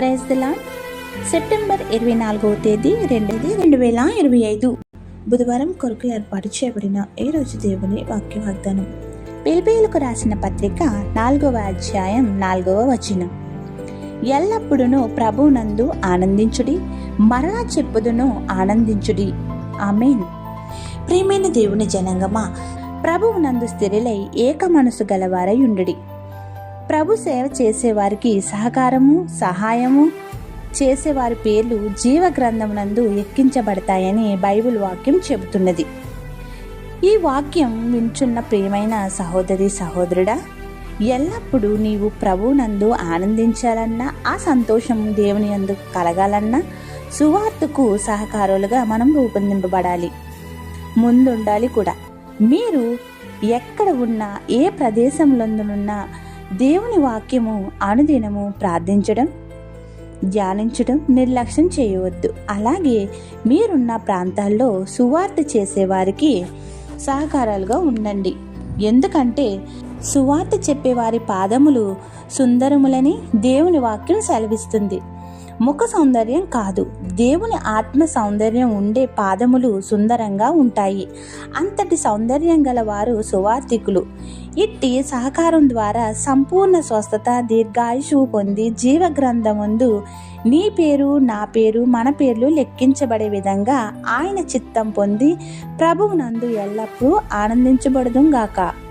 Praise దిలా September ఇరవై నాలుగవ తేదీ రెండవది రెండు వేల ఇరవై ఐదు. బుధవారం కొరకు ఏర్పాటు చేయబడిన ఏ రోజు దేవుని వాక్య వాగ్దానం పిలిపిలకు రాసిన పత్రిక నాలుగవ అధ్యాయం నాలుగవ వచనం. ఎల్లప్పుడూ ప్రభునందు ఆనందించుడి మరలా చెప్పుదును ఆనందించుడి. ఆమెన్. ప్రేమైన దేవుని జనంగమా ప్రభువునందు స్థిరలై ఏక మనసు గలవారై ఉండుడి. ప్రభు సేవ చేసేవారికి సహకారము సహాయము చేసేవారి పేర్లు జీవ గ్రంథమునందు ఎక్కించబడతాయని బైబిల్ వాక్యం చెబుతున్నది. ఈ వాక్యం వించున్న ప్రియమైన సహోదరి సహోదరుడా ఎల్లప్పుడూ నీవు ప్రభువునందు ఆనందించాలన్నా ఆ సంతోషం దేవుని అందు కలగాలన్నా సువార్తకు సహకారులుగా మనం రూపొందింపబడాలి. ముందుండాలి కూడా. మీరు ఎక్కడ ఉన్నా ఏ ప్రదేశంలోనున్నా దేవుని వాక్యము అనుదినము ప్రార్థించడం ధ్యానించడం నిర్లక్ష్యం చేయవద్దు. అలాగే మీరున్న ప్రాంతాల్లో సువార్త చేసేవారికి సహకారాలుగా ఉండండి. ఎందుకంటే సువార్త చెప్పేవారి పాదములు సుందరములని దేవుని వాక్యం సెలవిస్తుంది. ముఖ సౌందర్యం కాదు. దేవుని ఆత్మ సౌందర్యం ఉండే పాదములు సుందరంగా ఉంటాయి. అంతటి సౌందర్యం గల వారు సువార్థికులు. ఇట్టి సహకారం ద్వారా సంపూర్ణ స్వస్థత దీర్ఘాయుషువు పొంది జీవ గ్రంథముందు నీ పేరు నా పేరు మన పేర్లు లెక్కించబడే విధంగా ఆయన చిత్తం పొంది ప్రభువునందు ఎల్లప్పుడూ ఆనందించబడదుం గాక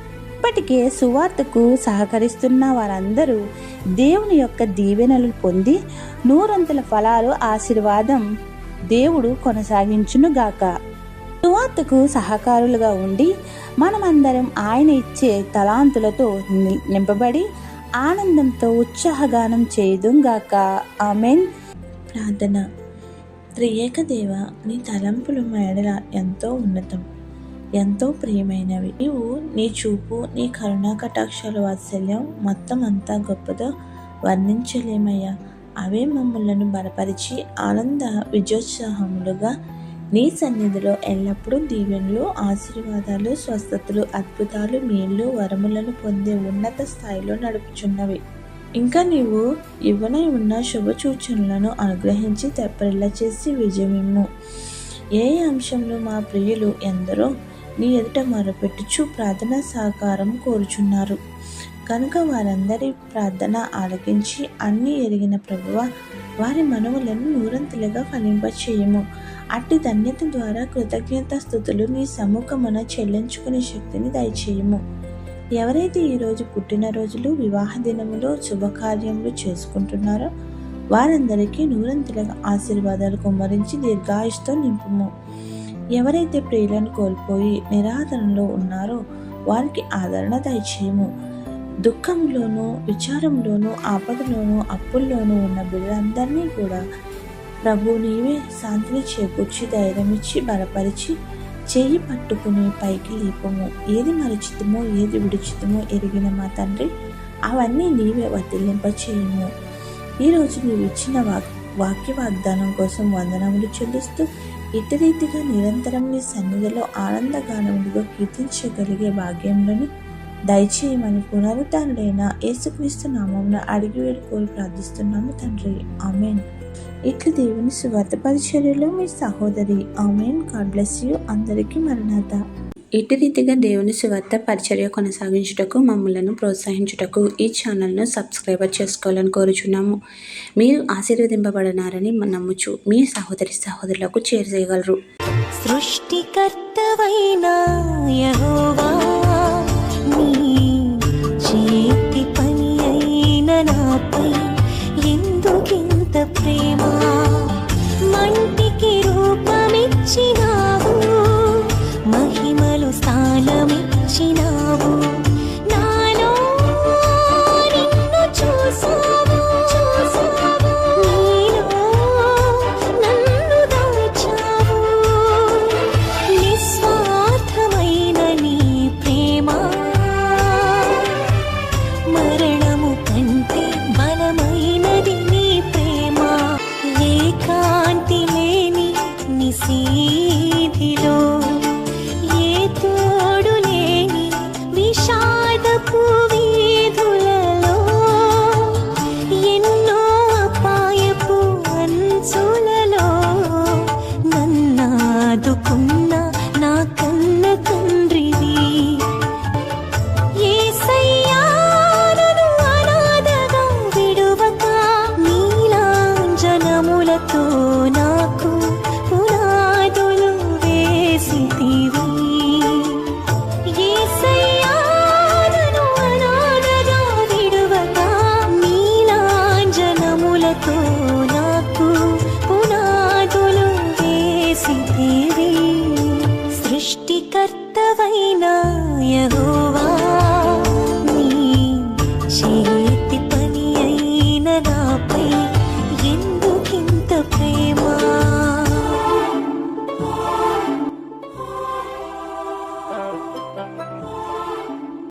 ఇప్పటికే సువార్తకు సహకరిస్తున్న వారందరూ దేవుని యొక్క దీవెనలు పొంది నూరంతుల ఫలాలు ఆశీర్వాదం దేవుడు కొనసాగించునుగాక. సువార్తకు సహకారులుగా ఉండి మనమందరం ఆయన ఇచ్చే తలాంతులతో నింపబడి ఆనందంతో ఉత్సాహగానం చేయుదుంగాక. ఆమెన్. ప్రార్థన. త్రియేక దేవ నీ తలంపులు మేడల ఎంతో ఉన్నతం. ఎంతో ప్రియమైనవి. నీవు నీ చూపు నీ కరుణా కటాక్షాల వాత్సల్యం మొత్తం అంతా గొప్పదో వర్ణించలేమయ్యా. అవే మమ్మలను బలపరిచి ఆనంద విజయోత్సాహములుగా నీ సన్నిధిలో ఎల్లప్పుడూ దీవెనలు ఆశీర్వాదాలు స్వస్థతలు అద్భుతాలు మేళ్ళు వరములను పొందే ఉన్నత స్థాయిలో నడుపుచున్నవి. ఇంకా నీవు ఇవ్వనై ఉన్న శుభ సూచనలను అనుగ్రహించి తెప్పరిల్ల చేసి విజయమిమ్ము. ఏ అంశంలో మా ప్రియులు ఎందరో నీ ఎదుట మొరపెట్టుచు ప్రార్థన సహకారం కోరుచున్నారు. కనుక వారందరి ప్రార్థన ఆలకించి అన్నీ ఎరిగిన ప్రభువ వారి మనవులను నూరంతులుగా ఫలింపచేయము. అట్టి ధన్యత ద్వారా కృతజ్ఞత స్థుతులు నీ సముఖమున చెల్లించుకునే శక్తిని దయచేయము. ఎవరైతే ఈరోజు పుట్టినరోజులు వివాహ దినములు శుభకార్యములు చేసుకుంటున్నారో వారందరికీ నూరంతులుగా ఆశీర్వాదాలు కుమ్మరించి దీర్ఘాయుష్తో నింపుము. ఎవరైతే ప్రియులను కోల్పోయి నిరాదరణలో ఉన్నారో వారికి ఆదరణ దయచేయము. దుఃఖంలోనూ విచారంలోనూ ఆపదలోనూ అప్పుల్లోనూ ఉన్న బిడ్డలందరినీ కూడా ప్రభు నీవే శాంతిని చేకూర్చి ధైర్యమిచ్చి బలపరిచి చెయ్యి పట్టుకుని పైకి లేపము. ఏది మరచితమో ఏది విడిచితమో ఎరిగిన మా తండ్రి అవన్నీ నీవే వర్తిల్లింప చేయము ఈరోజు నీవు ఇచ్చిన వాక్ వాక్య వాగ్దానం కోసం వందనములు చెల్లిస్తూ ఇతరీతిగా నిరంతరం నీ సన్నిధిలో ఆనందగానములుగా కీర్తించగలిగే భాగ్యంలోని దయచేయమని పునరుతానుడైన యేసుక్రీస్తు నామమున అడిగి వేడుకోలు ప్రార్థిస్తున్నాము తండ్రి. ఆమెన్. ఇట్లు దేవుని సువార్త పరిచర్యలో మీ సహోదరి ఆమెన్. God bless you. అందరికీ మరణాత ఇటు రీతిగా దేవుని సువార్త పరిచర్య కొనసాగించుటకు మమ్మలను ప్రోత్సహించుటకు ఈ ఛానల్ను సబ్స్క్రైబర్ చేసుకోవాలని కోరుచున్నాము. మీరు ఆశీర్వదింపబడినారని నమ్ముచు మీ సహోదరి సహోదరులకు చేరజేయగలరు. సృష్టికర్తవైన యహోవా